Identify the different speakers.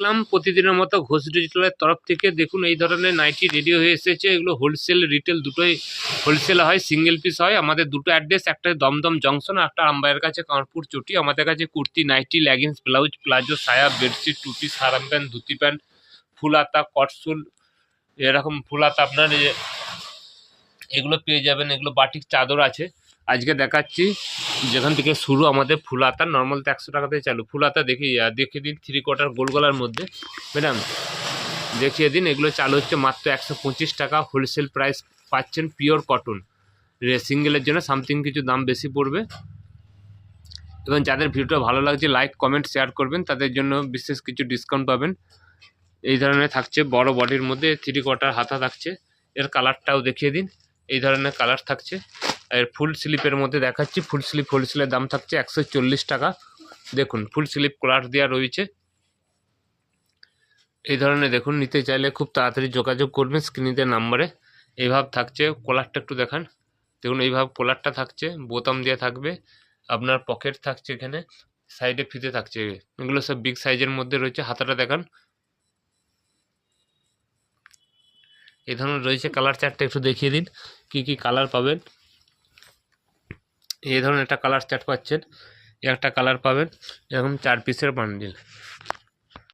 Speaker 1: দেখলাম প্রতিদিনের মতো ঘোষ ডিজিটালের তরফ থেকে। দেখুন, এই ধরনের নাইটি রেডি হয়ে এসেছে। এগুলো হোলসেল, রিটেল দুটোই হোলসেল হয়, সিঙ্গেল পিস হয়। আমাদের দুটো অ্যাড্রেস, একটা দমদম জংশন একটা আমবাইয়ের কাছে কানপুর চটি। আমাদের কাছে kurti, nightie leggings blouse palazzo সায়া বেডশিট টুপি, সারাম প্যান্ট, ধুতি প্যান্ট, ফুলাতা, কটসুল, এরকম ফুলাতা আপনার এগুলো পেয়ে যাবেন। এগুলো বাটিক চাদর আছে। আজকে দেখাচ্ছি যেখান থেকে শুরু আমাদের ফুল ফুলাতা নর্মাল তো একশো টাকাতে চালু। ফুলাতা দেখি আহ, দেখিয়ে দিন থ্রি কোয়ার্টার গোল গলার মধ্যে। ম্যাডাম দেখিয়ে দিন এগুলো চালু হচ্ছে মাত্র একশো পঁচিশ টাকা। হোলসেল প্রাইস পাচ্ছেন পিওর কটন সিঙ্গেলের জন্য সামথিং কিছু দাম বেশি পড়বে। এবং যাদের ভিডিওটা ভালো লাগছে লাইক কমেন্ট শেয়ার করবেন। তাদের জন্য বিশেষ কিছু ডিসকাউন্ট পাবেন। এই ধরনের থাকছে বড় বডির মধ্যে থ্রি কোয়ার্টার হাতা থাকছে। এর কালারটাও দেখিয়ে দিন। এই ধরনের কালার থাকছে। আর ফুল স্লিপের মধ্যে দেখাচ্ছি। ফুল স্লিপ হোলসেলের দাম থাকছে একশো চল্লিশ টাকা। দেখুন, ফুল স্লিপ কলার দেওয়া রয়েছে। এই ধরনের দেখুন, নিতে চাইলে খুব তাড়াতাড়ি যোগাযোগ করবেন স্ক্রিনিতে নাম্বারে। এইভাবে থাকছে, কলারটা একটু দেখান। দেখুন এইভাবে কলারটা থাকছে, বোতাম দেওয়া থাকবে। আপনার পকেট থাকছে এখানে, সাইডে ফিতে থাকছে। এগুলো সব বিগ সাইজের মধ্যে রয়েছে, হাতাটা দেখান। এই ধরনের রয়েছে, কালার চার্টটা একটু দেখিয়ে দিন, কি কি কালার পাবেন। এই ধরনের একটা কালার চার্ট পাচ্ছেন। একটা কালার পাবেন এরকম চার পিসের বান্ডিল